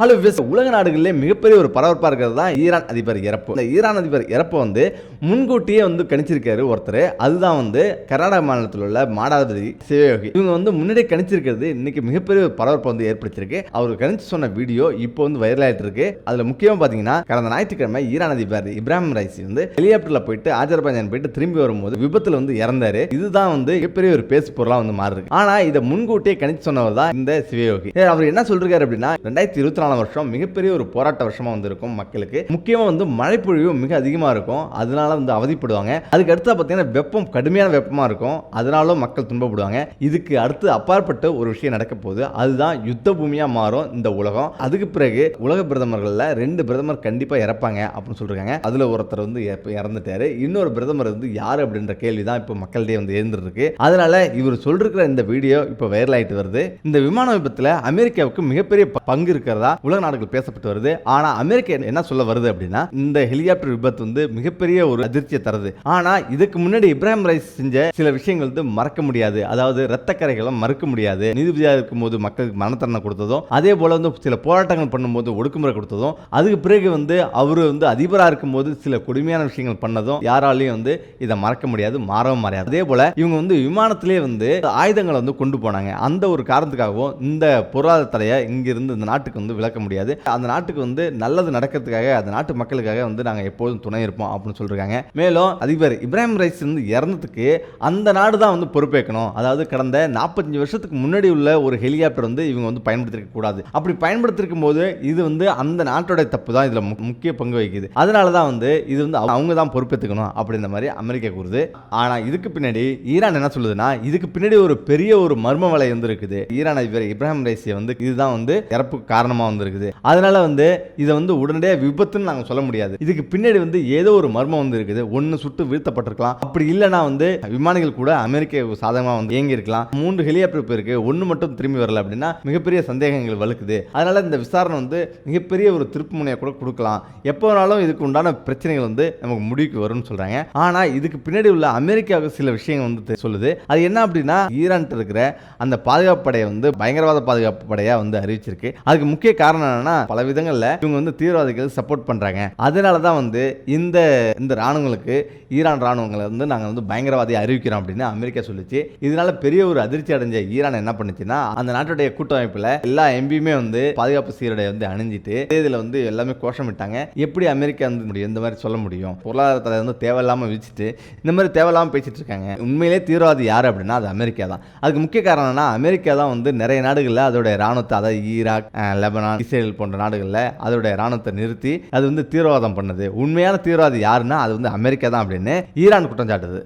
Hello விஸ் உலக நாடுகளிலே மிகப்பெரிய ஒரு பரபரப்பாக இருக்கிறது தான் ஈரான் அதிபர் இறப்பு. இந்த ஈரான் அதிபர் இறப்பு வந்து முன்கூட்டியே வந்து கணிச்சிருக்காரு ஒருத்தர். அதுதான் வந்து கர்நாடக மாநிலத்தில் உள்ள மாடாதிபதி சிவயோகி. இவங்க வந்து முன்னாடியே கணிச்சிருக்கிறது இன்னைக்கு மிகப்பெரிய ஒரு பரபரப்பை வந்து ஏற்படுத்தியிருக்கு. அவர் கணிச்சு சொன்ன வீடியோ இப்போ வந்து வைரல் ஆகிட்டு இருக்கு அதில் முக்கியமாக பார்த்தீங்கன்னா கடந்த ஞாயிற்றுக்கிழமை ஈரான் அதிபர் இப்ராஹிம் ரைசி வந்து ஹெலிகாப்டரில் போயிட்டு ஆஜர்பாஜான் போயிட்டு திரும்பி வரும்போது விபத்தில் வந்து இறந்தாரு. இதுதான் வந்து மிகப்பெரிய ஒரு பேசு பொருளாக வந்து மாறுது ஆனால் இதை முன்கூட்டியே கணிச்சு சொன்னவர் தான் இந்த சிவயோகி. அவர் என்ன சொல்றாரு அப்படின்னா ரெண்டாயிரத்தி இருபத்தி நாலாம் வருஷம் மிகப்பெரிய ஒரு போராட்ட வருஷமா வந்து இருக்கும் மக்களுக்கு. முக்கியமாக வந்து மழைப்பொழிவு மிக அதிகமாக இருக்கும். அதனால வந்து அவதிப்படுவாங்க. அதுக்கு அடுத்து பார்த்தீங்கன்னா வெப்பம் கடுமையான வெப்பமாக இருக்கும். அதனாலும் மக்கள் துன்பப்படுவாங்க. இதுக்கு அடுத்து அப்பாற்பட்ட ஒரு விஷயம் நடக்க போகுது. அதுதான் யுத்த பூமியாக மாறும் இந்த உலகம். அதுக்கு பிறகு உலக பிரதமர்களில் ரெண்டு பிரதமர் கண்டிப்பாக இறப்பாங்க அப்படின்னு சொல்றாங்க அதில் ஒருத்தர் வந்து இறப்பு- இறந்துட்டாரு. இன்னொரு பிரதமர் வந்து யார் அப்படின்ற கேள்வி தான் இப்போ மக்களிடையே வந்து இருந்திருக்கு அதனால இவர் சொல்லிருக்கிற இந்த வீடியோ இப்போ வைரல் ஆயிட்டு வருது. இந்த விமான விபத்தில் அமெரிக்காவுக்கு மிகப்பெரிய பங்கு இருக்கிறதா? உலக நாடுகள் பேசப்பட்டு வருது. ஆனா அமெரிக்கா என்ன சொல்ல வருது அப்படின்னா இந்த ஹெலிகாப்டர் விபத்து வந்து மிகப்பெரிய ஒரு அதிர்ச்சியை தருது. ஆனா இதுக்கு முன்னாடி இப்ராஹிம் ரைஸ் செஞ்ச சில விஷயங்கள் வந்து மறக்க முடியாது. அதாவது ரத்த கரைகளை மறுக்க முடியாது. நீதிபதியாக இருக்கும்போது மக்களுக்கு மனத்தரணை கொடுத்ததும் அதே போல வந்து சில போராட்டங்கள் பண்ணும்போது ஒடுக்குமுறை கொடுத்ததும் அதுக்கு பிறகு வந்து அவர் வந்து அதிபராக இருக்கும்போது சில கொடுமையான விஷயங்கள் பண்ணதும் யாராலையும் வந்து இதை மறக்க முடியாது மாறவும் மாறாது. அதே போல இவங்க வந்து விமானத்திலே வந்து ஆயுதங்களை வந்து கொண்டு போனாங்க. அந்த ஒரு காரணத்துக்காகவும் இந்த பொருளாதார தடையை இங்கிருந்து இந்த நாட்டுக்கு வந்து விளக்க முடியாது. அந்த நாட்டுக்கு வந்து நல்லது நடக்கிறதுக்காக அந்த நாட்டு மக்களுக்காக வந்து நாங்கள் எப்போதும் துணை இருப்போம் அப்படின்னு சொல்லியிருக்காங்க மேலும் அதிபர் இப்ராஹிம் ரைஸ் வந்து இறந்ததுக்கு அந்த நாடு தான் வந்து பொறுப்பேற்கணும். அதாவது கடந்த நாற்பத்தஞ்சு வருஷத்துக்கு முன்னாடி உள்ள ஒரு ஹெலிகாப்டர் வந்து இவங்க வந்து பயன்படுத்திருக்க கூடாது. அப்படி பயன்படுத்திருக்கும் போது இது வந்து அந்த நாட்டோட தப்பு தான். இதில் முக்கிய பங்கு வகிக்குது. அதனால தான் வந்து இது வந்து அவங்க தான் பொறுப்பேற்றுக்கணும் அப்படின்ற மாதிரி அமெரிக்கா கூறுது. ஆனால் இதுக்கு பின்னாடி ஈரான் என்ன சொல்லுதுன்னா இதுக்கு பின்னாடி ஒரு பெரிய ஒரு மர்ம வலை வந்து இருக்குது. ஈரான் அதிபர் இப்ராஹிம் ரைஸியை வந்து இதுதான் வந்து இறப்புக்கு காரணமாக வந்திருக்குது. அதனால வந்து இதை வந்து உடனடியாக விபத்துன்னு நாங்கள் சொல்ல முடியாது. இதுக்கு பின்னாடி வந்து ஏதோ ஒரு மர்மம் வந்து இருக்குது ஒன்று சுட்டு வீழ்த்தப்பட்டிருக்கலாம். அப்படி இல்லைன்னா வந்து விமானிகள் கூட அமெரிக்க சாதகமாக வந்து இயங்கி இருக்கலாம் மூன்று ஹெலிகாப்டர் போயிருக்கு. ஒன்று மட்டும் திரும்பி வரல அப்படின்னா மிகப்பெரிய சந்தேகங்கள் வலுக்குது. அதனால இந்த விசாரணை வந்து மிகப்பெரிய ஒரு திருப்பு முனையை கூட கொடுக்கலாம். எப்போ வேணாலும் இதுக்கு உண்டான பிரச்சனைகள் வந்து நமக்கு முடிவுக்கு வரும்னு சொல்கிறாங்க ஆனால் இதுக்கு பின்னாடி உள்ள அமெரிக்காவுக்கு சில விஷயங்கள் வந்து சொல்லுது. அது என்ன அப்படின்னா ஈரான் இருக்கிற அந்த பாதுகாப்பு படையை வந்து பயங்கரவாத பாதுகாப்பு படையாக வந்து அறிவிச்சிருக்கு. அதுக்கு முக்கிய காரணம் என்னன்னா பல விதங்கள்ல இவங்க வந்து தீவிரவாதிகள் சப்போர்ட் பண்றாங்க. அதனால தான் வந்து இந்த இந்த ராணுவங்களுக்கு ஈரான் ராணுவங்களை வந்து நாங்கள் வந்து பயங்கரவாதி அறிவிக்கிறோம் அப்படின்னு அமெரிக்கா சொல்லுச்சு. இதனால பெரிய ஒரு அதிர்ச்சி அடைஞ்ச ஈரான் என்ன பண்ணுச்சுன்னா அந்த நாட்டுடைய கூட்டமைப்புல எல்லா எம்பியுமே வந்து பாதுகாப்பு சீருடை வந்து அணிஞ்சிட்டு இதில் வந்து எல்லாமே கோஷமிட்டாங்க எப்படி அமெரிக்கா வந்து முடியும்? இந்த மாதிரி சொல்ல முடியும். பொருளாதாரத்தை வந்து தேவையில்லாம விதிச்சுட்டு இந்த மாதிரி தேவையில்லாம பேசிட்டு இருக்காங்க. உண்மையிலே தீவிரவாதி யார் அப்படின்னா அது அமெரிக்கா தான். அதுக்கு முக்கிய காரணம்னா அமெரிக்கா தான் வந்து நிறைய நாடுகளில் அதோட ராணுவத்தை அதாவது ஈராக் லெபனான் ஈரான் இஸ்ரேல் போன்ற நாடுகளில் அதோடைய ராணுவத்தை நிறுத்தி அது வந்து தீவிரவாதம் பண்ணுது. உண்மையான தீவிரவாதி யாருன்னா அது வந்து அமெரிக்கா தான் அப்படின்னு ஈரான் குற்றம் சாட்டுது